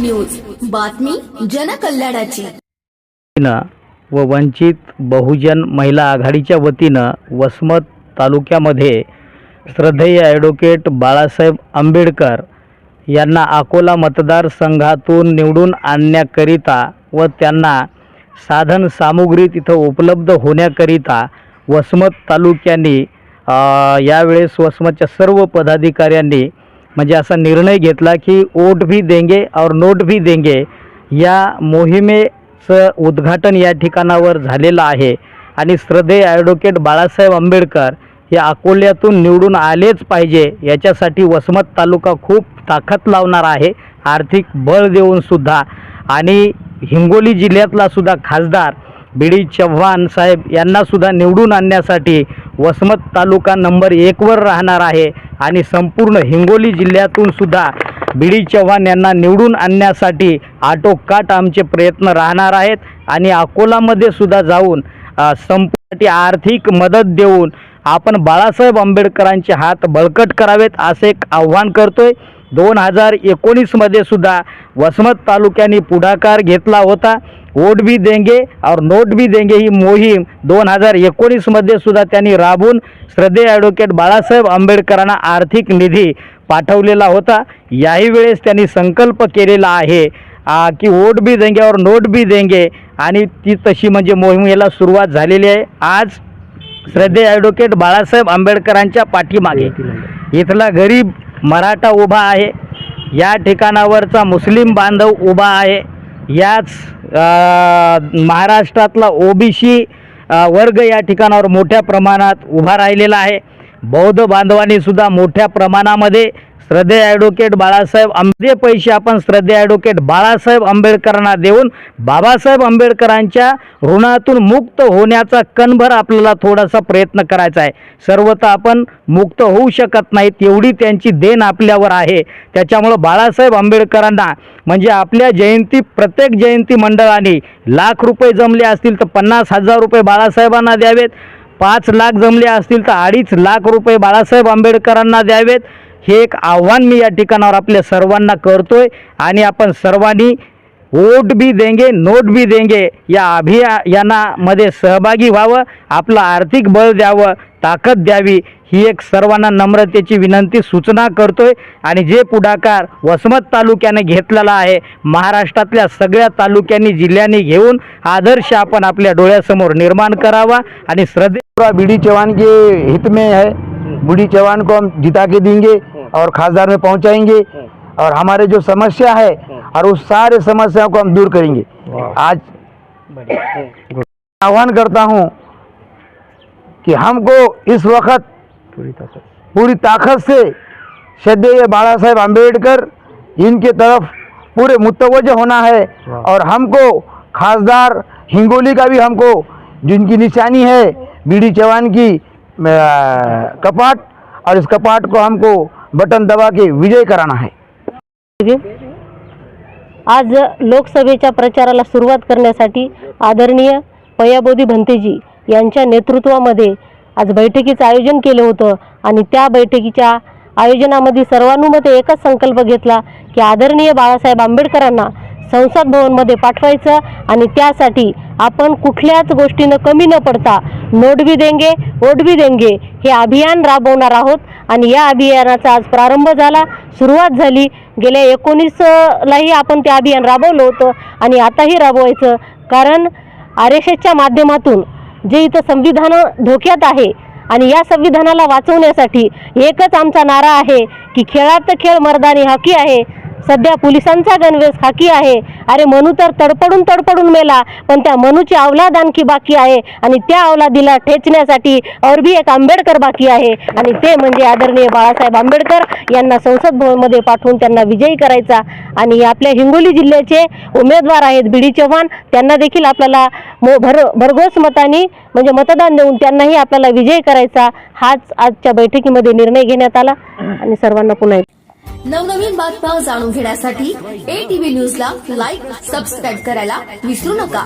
News बातमी जनकल्याणाची. व वंचित बहुजन महिला आघाडीच्या वतीनं वसमत तालुक्यामध्ये श्रद्धेय ॲडव्होकेट बाळासाहेब आंबेडकर यांना अकोला मतदारसंघातून निवडून आणण्याकरिता व त्यांना साधन सामुग्री तिथं उपलब्ध होण्याकरिता वसमत तालुक्यांनी यावेळेस वसमतच्या सर्व पदाधिकाऱ्यांनी म्हणजे असा निर्णय घेतला की वोट भी देंगे और नोट भी देंगे या मोहिमेचं उद्घाटन या ठिकाणावर झालेलं आहे. आणि श्रद्धेय ॲडव्होकेट बाळासाहेब आंबेडकर हे अकोल्यातून निवडून आलेच पाहिजे. याच्यासाठी वसमत तालुका खूप ताकद लावणार आहे. आर्थिक बळ देऊन सुद्धा. आणि हिंगोली जिल्ह्यातलासुद्धा खासदार बी डी चव्हाण साहेब यांनासुद्धा निवडून आणण्यासाठी वसमत तालुका नंबर एकवर राहणार आहे. आणि संपूर्ण हिंगोली जिल्ह्यातून सुद्धा बी डी चव्हाण यांना निवडून आणण्यासाठी आटोकाट आमचे प्रयत्न राहणार आहेत. आणि अकोलामध्ये सुद्धा जाऊन संपूर्ण आर्थिक मदत देऊन आपण बाळासाहेब आंबेडकरांचे हात बळकट करावेत असे एक आव्हान करतोय. दोन हजार एकोणीसमध्ये सुद्धा वसमत तालुक्याने पुढाकार घेतला होता. वोट भी देंगे और नोट भी देंगे ही मोहीम दोन हजार एकोणीसमध्ये सुद्धा त्यांनी राबवून श्रद्धे ॲडव्होकेट बाळासाहेब आंबेडकरांना आर्थिक निधी पाठवलेला होता. याही वेळेस त्यांनी संकल्प केलेला आहे की वोट भी देंगे और नोट भी देंगे आणि ती तशी म्हणजे मोहिमेला सुरुवात झालेली आहे. आज श्रद्धे ॲडव्होकेट बाळासाहेब आंबेडकरांच्या पाठीमागे. इथला गरीब मराठा उभा आहे. या ठिकाणावरचा मुस्लिम बांधव उभा आहे. याच महाराष्ट्रातला ओबीसी वर्ग या ठिकाणावर मोठ्या प्रमाणात उभा राहिलेला आहे. बौद्ध बांधवांनीसुद्धा मोठ्या प्रमाणामध्ये श्रद्धेय ॲडव्होकेट बाळासाहेब आंबे पैसे आपण श्रद्धेय ॲडव्होकेट बाळासाहेब आंबेडकरांना देऊन बाबासाहेब आंबेडकरांच्या ऋणातून मुक्त होण्याचा कणभर आपल्याला थोडासा प्रयत्न करायचा आहे. सर्वता आपण मुक्त होऊ शकत नाहीत एवढी त्यांची देण आपल्यावर आहे. त्याच्यामुळं बाळासाहेब आंबेडकरांना म्हणजे आपल्या जयंती प्रत्येक जयंती मंडळाने लाख रुपये जमले असतील तर पन्नास हजार रुपये बाळासाहेबांना द्यावेत. पाच लाख जमले असतील तर अडीच लाख रुपये बाळासाहेब आंबेडकरांना द्यावेत. हे एक आव्हान मी या ठिकाणावर आपल्या सर्वांना करतोय आणि आपण सर्वांनी वोट भी देंगे नोट भी देंगे या अभियानामध्ये सहभागी व्हावं आपलं आर्थिक बळ द्यावं ताकद द्यावी ही एक सर्वांना नम्रतेची विनंती सूचना करतोय. आणि जे पुढाकार वसमत तालुक्याने घेतलेला आहे महाराष्ट्रातल्या सगळ्या तालुक्यांनी जिल्ह्यांनी घेऊन आदर्श आपण आपल्या डोळ्यासमोर निर्माण करावा. आणि श्रद्धे पूरा बी डी चौहान के हित में है. बी डी चौहान को हम जिता के देंगे. और खासदार में पहुंचाएँगे और हमारे जो समस्या है और उस सारे समस्याओं को हम दूर करेंगे। आज आह्वान करता हूँ कि हमको इस वक्त पूरी ताकत। से श्रद्धेय बाला साहेब आम्बेडकर इनके तरफ़ पूरे मुतवजह होना है और हमको खासदार हिंगोली का भी हमको जिनकी निशानी है बीडी चौहान की कपाट और इस कपाट को हमको बटन दबा के विजय कराना है। आज लोकसभेच्या प्रचाराला सुरुवात करण्यासाठी आदरणीय पयाबोधी भंतेजी यांच्या नेतृत्वामध्ये आज बैठकीचं आयोजन केलं होतं आणि त्या बैठकीच्या आयोजनामध्ये सर्वानुमते एकच संकल्प घेतला की आदरणीय बाळासाहेब आंबेडकरांना संसद भवनमध्ये पाठवायचं आणि त्यासाठी आपण कुठल्याच गोष्टीनं कमी न पडता नोट भी देंगे वोट भी देंगे हे अभियान राबवणार आहोत. आणि या अभियानाचा आज प्रारंभ झाला. सुरुवात झाली. गेल्या एकोणीसलाही आपण ते अभियान राबवलं होतं. आणि आताही राबवायचं. कारण आर एस एसच्या माध्यमातून जे इथं संविधान धोक्यात आहे आणि या संविधानाला वाचवण्यासाठी एकच आमचा नारा आहे की खेळात खेळ मर्दानी हॉकी आहे. सध्या पोलिसांचा गणवेश खाकी आहे. अरे मनू तर तडपडून तडपडून मेला पण त्या मनूची अवलाद आणखी बाकी आहे आणि त्या अवलादीला ठेचण्यासाठी और एक आंबेडकर बाकी आहे. आणि ते म्हणजे आदरणीय बाळासाहेब आंबेडकर यांना संसद भवनमध्ये पाठवून त्यांना विजयी करायचा. आणि आपल्या हिंगोली जिल्ह्याचे उमेदवार आहेत बी डी चव्हाण. त्यांना देखील आपल्याला भर भरघोस मताने म्हणजे मतदान देऊन त्यांनाही आपल्याला विजयी करायचा हाच आजच्या बैठकीमध्ये निर्णय घेण्यात आला. आणि सर्वांना पुन्हा नवनवीन बातम्या जाणून घेण्यासाठी ए टीव्ही न्यूजला लाईक सबस्क्राईब करायला विसरू नका.